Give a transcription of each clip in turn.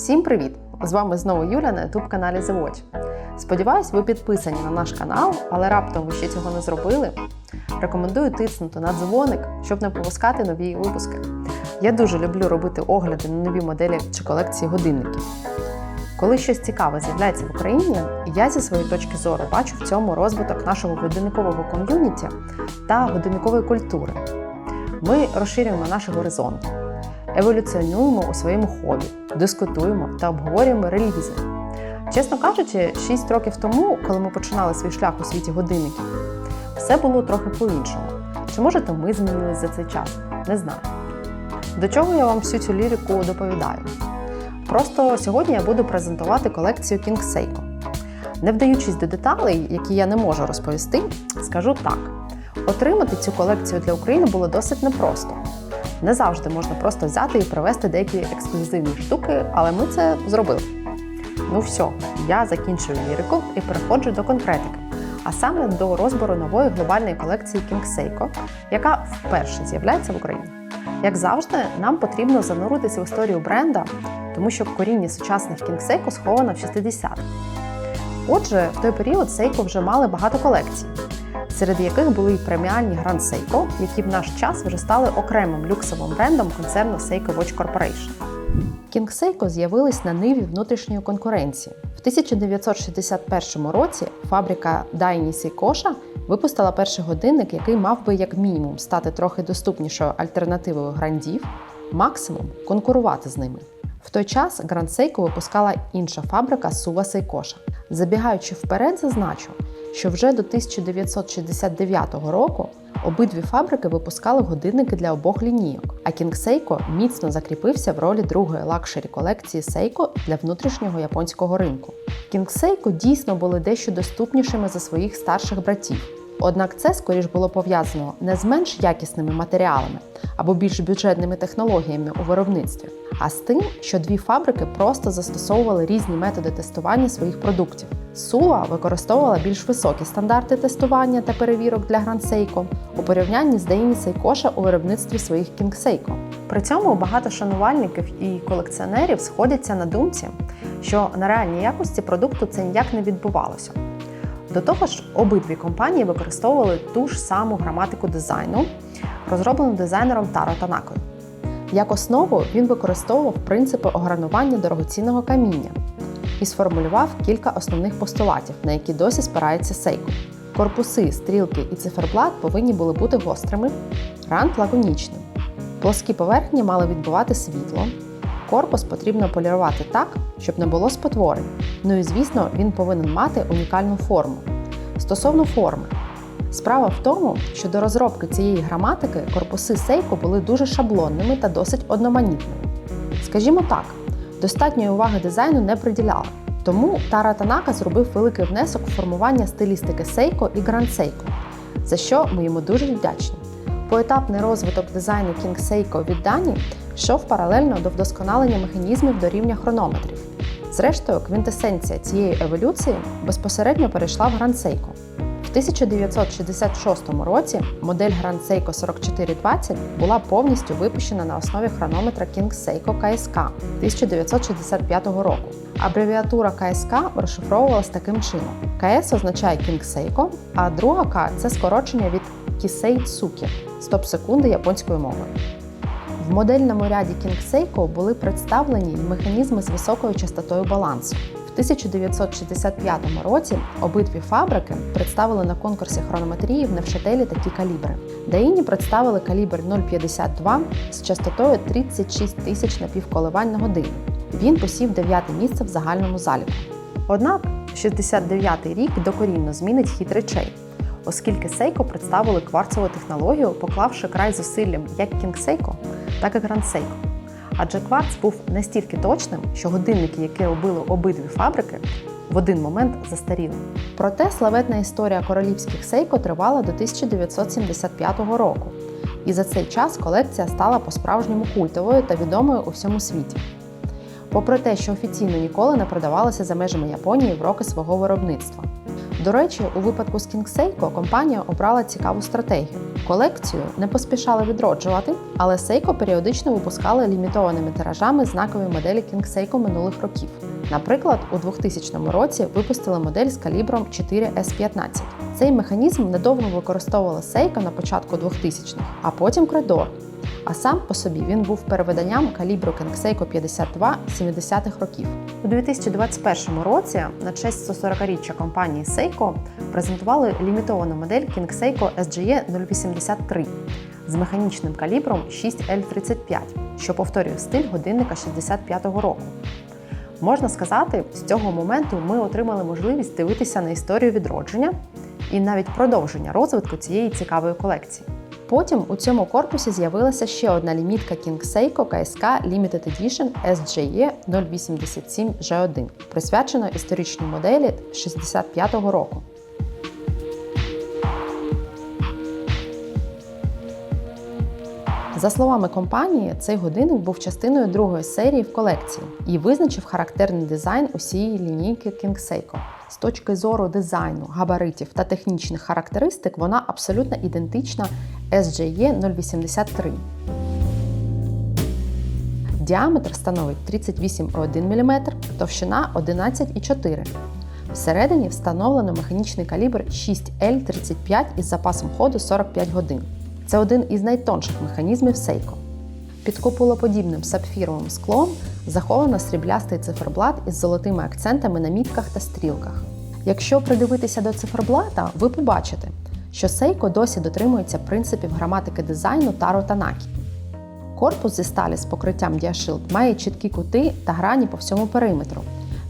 Всім привіт! З вами знову Юля на youtube каналі The Watch. Сподіваюсь, ви підписані на наш канал, але раптом ви ще цього не зробили. Рекомендую тиснути на дзвоник, щоб не пропускати нові випуски. Я дуже люблю робити огляди на нові моделі чи колекції годинників. Коли щось цікаве з'являється в Україні, я зі своєї точки зору бачу в цьому розвиток нашого годинникового ком'юніті та годинникової культури. Ми розширюємо наші горизонти, еволюціонуємо у своєму хобі, дискутуємо та обговорюємо релізи. Чесно кажучи, 6 років тому, коли ми починали свій шлях у світі годинників, все було трохи по-іншому. Чи може то ми змінились за цей час? Не знаю. До чого я вам всю цю лірику доповідаю? Просто сьогодні я буду презентувати колекцію King Seiko. Не вдаючись до деталей, які я не можу розповісти, скажу так: отримати цю колекцію для України було досить непросто. Не завжди можна просто взяти і привезти деякі ексклюзивні штуки, але ми це зробили. Ну все, я закінчую лірику і переходжу до конкретики, а саме до розбору нової глобальної колекції King Seiko, яка вперше з'являється в Україні. Як завжди, нам потрібно зануритися в історію бренда, тому що коріння сучасних King Seiko сховано в 60-х. Отже, в той період Seiko вже мали багато колекцій, серед яких були й преміальні Grand Seiko, які в наш час вже стали окремим люксовим брендом концерну Seiko Watch Corporation. King Seiko з'явились на ниві внутрішньої конкуренції. В 1961 році фабрика Дайні Сейкоша випустила перший годинник, який мав би як мінімум стати трохи доступнішою альтернативою грандів, максимум конкурувати з ними. В той час Grand Seiko випускала інша фабрика Suva Seikosha. Забігаючи вперед, зазначу, що вже до 1969 року обидві фабрики випускали годинники для обох лінійок, а King Seiko міцно закріпився в ролі другої лакшері колекції Seiko для внутрішнього японського ринку. King Seiko дійсно були дещо доступнішими за своїх старших братів. Однак це скоріш було пов'язано не з менш якісними матеріалами або більш бюджетними технологіями у виробництві, а з тим, що дві фабрики просто застосовували різні методи тестування своїх продуктів. Суа використовувала більш високі стандарти тестування та перевірок для Seiko у порівнянні з Daini Seikosha у виробництві своїх Seiko. При цьому багато шанувальників і колекціонерів сходяться на думці, що на реальній якості продукту це ніяк не відбувалося. До того ж, обидві компанії використовували ту ж саму граматику дизайну, розроблену дизайнером Таро Танакою. Як основу він використовував принципи огранування дорогоцінного каміння і сформулював кілька основних постулатів, на які досі спирається Сейко. Корпуси, стрілки і циферблат повинні були бути гострими, рант лаконічним. Плоскі поверхні мали відбивати світло. Корпус потрібно полірувати так, щоб не було спотворень. Ну і звісно, він повинен мати унікальну форму. Стосовно форми, справа в тому, що до розробки цієї граматики корпуси Сейко були дуже шаблонними та досить одноманітними. Скажімо так, достатньої уваги дизайну не приділяли. Тому Тара Танака зробив великий внесок у формування стилістики Сейко і Гранд Сейко, за що ми йому дуже вдячні. Поетапний розвиток дизайну King Seiko від Дані йшов паралельно до вдосконалення механізмів до рівня хронометрів. Зрештою, квінтесенція цієї еволюції безпосередньо перейшла в Grand Seiko. В 1966 році модель Grand Seiko 4420 була повністю випущена на основі хронометра King Seiko KSK 1965 року. Абревіатура КСК розшифровувалась таким чином: КС означає King Seiko, а друга К це скорочення від Kisei Tsuki – стоп-секунди японською мовою. В модельному ряді King Seiko були представлені механізми з високою частотою балансу. В 1965 році обидві фабрики представили на конкурсі хронометрії в Невшателі такі калібри. Даїні представили калібр 0,52 з частотою 36 тисяч напівколивань на годину. Він посів дев'яте місце в загальному заліку. Однак 69-й рік докорінно змінить хід речей оскільки Seiko представили кварцеву технологію, поклавши край зусиллям як King Seiko, так і Grand Seiko. Адже кварц був настільки точним, що годинники, які робили обидві фабрики, в один момент застаріли. Проте славетна історія королівських Seiko тривала до 1975 року, і за цей час колекція стала по-справжньому культовою та відомою у всьому світі. Попри те, що офіційно ніколи не продавалася за межами Японії в роки свого виробництва. До речі, у випадку з King Seiko компанія обрала цікаву стратегію. Колекцію не поспішали відроджувати, але Seiko періодично випускали лімітованими тиражами знакові моделі King Seiko минулих років. Наприклад, у 2000 році випустили модель з калібром 4S15. Цей механізм недовго використовувала Seiko на початку 2000-х, а потім Credor. А сам по собі він був перевиданням калібру Seiko 52 70-х років. У 2021 році на честь 140-річчя компанії Seiko презентували лімітовану модель Kingseiko SGE 083 з механічним калібром 6L35, що повторює стиль годинника 65-го року. Можна сказати, з цього моменту ми отримали можливість дивитися на історію відродження і навіть продовження розвитку цієї цікавої колекції. Потім у цьому корпусі з'явилася ще одна лімітка King Seiko KSK Limited Edition SGE 087 G1, присвячена історичній моделі 65-го року. За словами компанії, цей годинник був частиною другої серії в колекції і визначив характерний дизайн усієї лінійки King Seiko. З точки зору дизайну, габаритів та технічних характеристик вона абсолютно ідентична SGE 083. Діаметр становить 38,1 мм, товщина 11,4 Всередині встановлено механічний калібр 6L35 із запасом ходу 45 годин. Це один із найтонших механізмів Seiko. Під копулоподібним сапфіровим склом заховано сріблястий циферблат із золотими акцентами на мітках та стрілках. Якщо придивитися до циферблата, ви побачите, що Seiko досі дотримується принципів граматики дизайну Таро Танакі. Корпус зі сталі з покриттям Діашилд має чіткі кути та грані по всьому периметру,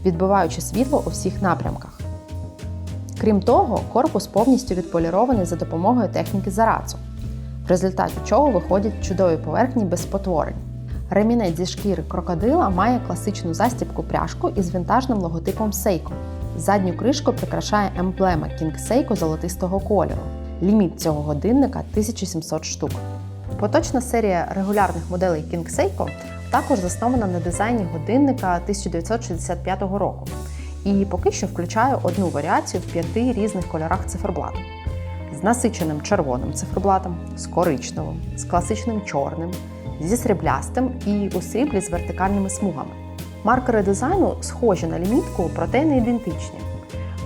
відбиваючи світло у всіх напрямках. Крім того, корпус повністю відполірований за допомогою техніки Зарацу, в результаті чого виходять чудові поверхні без спотворень. Ремінець зі шкіри крокодила має класичну застібку пряжку із вінтажним логотипом Seiko. Задню кришку прикрашає емблема King золотистого кольору. Ліміт цього годинника 1700 штук. Поточна серія регулярних моделей King також заснована на дизайні годинника 1965 року і поки що включає одну варіацію в п'яти різних кольорах циферблату. З насиченим червоним циферблатом, з коричневим, з класичним чорним, зі сріблястим і у сріблі з вертикальними смугами. Маркери дизайну схожі на лімітку, проте не ідентичні.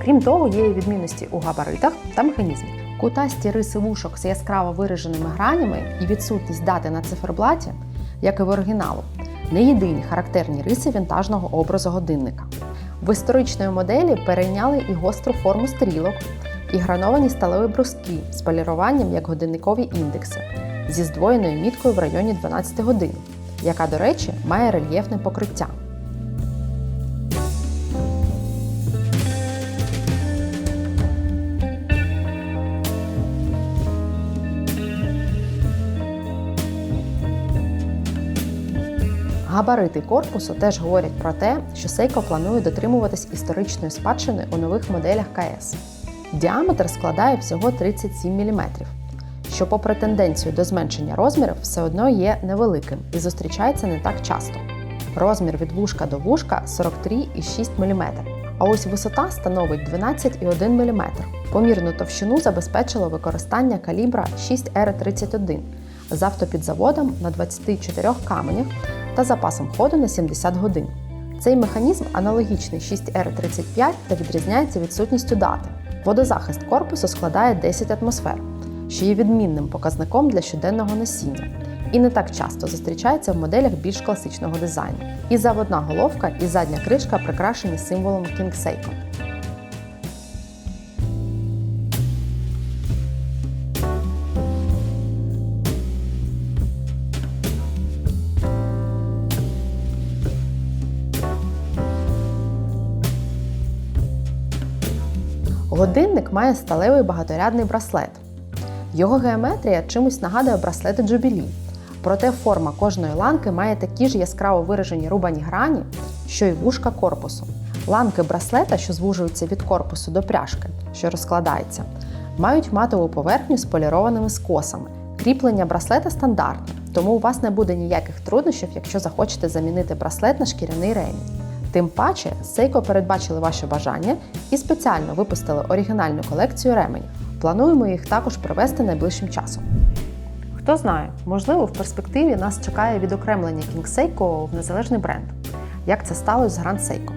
Крім того, є відмінності у габаритах та механізмі. Кутасті риси вушок з яскраво вираженими гранями і відсутність дати на циферблаті, як і в оригіналу, не єдині характерні риси вінтажного образу годинника. В історичної моделі перейняли і гостру форму стрілок, і грановані сталеві бруски з поліруванням як годинникові індекси зі здвоєною міткою в районі 12 годин, яка, до речі, має рельєфне покриття. Габарити корпусу теж говорять про те, що Seiko планує дотримуватись історичної спадщини у нових моделях КС. Діаметр складає всього 37 мм, що, попри тенденцію до зменшення розмірів, все одно є невеликим і зустрічається не так часто. Розмір від вушка до вушка 43,6 мм, а ось висота становить 12,1 мм. Помірну товщину забезпечило використання калібра 6R31 з автопідзаводом на 24 каменях та запасом ходу на 70 годин. Цей механізм аналогічний 6R35 та відрізняється відсутністю дати. Водозахист корпусу складає 10 атмосфер, що є відмінним показником для щоденного носіння, і не так часто зустрічається в моделях більш класичного дизайну. І заводна головка, і задня кришка прикрашені символом King Seiko. Годинник має сталевий багаторядний браслет. Його геометрія чимось нагадує браслети Jubilee, проте форма кожної ланки має такі ж яскраво виражені рубані грані, що й вушка корпусу. Ланки браслета, що звужуються від корпусу до пряжки, що розкладається, мають матову поверхню з полірованими скосами. Кріплення браслета стандартне, тому у вас не буде ніяких труднощів, якщо захочете замінити браслет на шкіряний ремінь. Тим паче, Seiko передбачили ваші бажання і спеціально випустили оригінальну колекцію ременів. Плануємо їх також привезти найближчим часом. Хто знає, можливо, в перспективі нас чекає відокремлення King Seiko в незалежний бренд, як це сталося з Grand Seiko.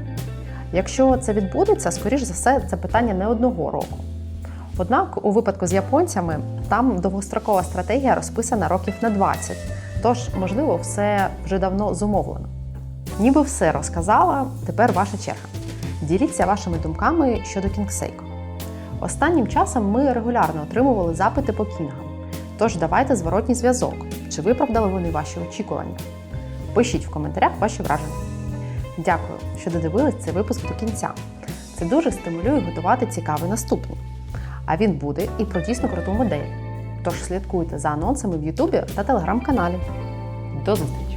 Якщо це відбудеться, скоріш за все, це питання не одного року. Однак, у випадку з японцями там довгострокова стратегія розписана років на 20, тож, можливо, все вже давно зумовлено. Ніби все розказала, тепер ваша черга. Діліться вашими думками щодо Seiko. Останнім часом ми регулярно отримували запити по кінгам. Тож давайте зворотній зв'язок. Чи виправдали вони ваші очікування? Пишіть в коментарях ваші враження. Дякую, що додивились цей випуск до кінця. Це дуже стимулює готувати цікавий наступний. А він буде і про дійсно круту модель. Тож слідкуйте за анонсами в Ютубі та телеграм-каналі. До зустрічі!